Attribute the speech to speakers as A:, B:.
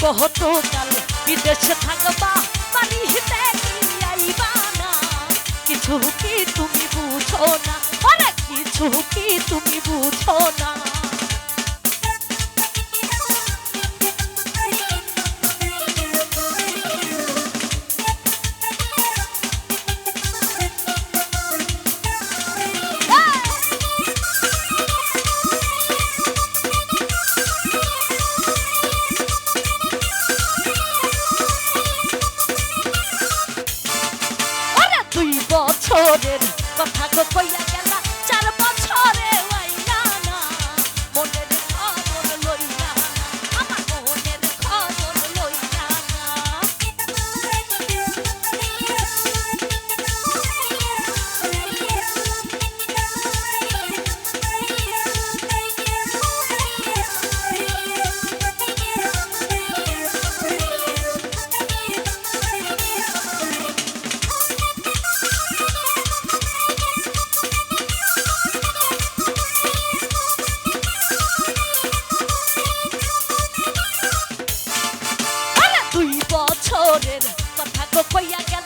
A: বহুত কাল বিদেশে থাকবা বাড়িতে আইবা না কিছু কি তুমি বুঝো না অনেক কিছু কি তুমি বুঝো না voy a loaded. But I go for ya, girl.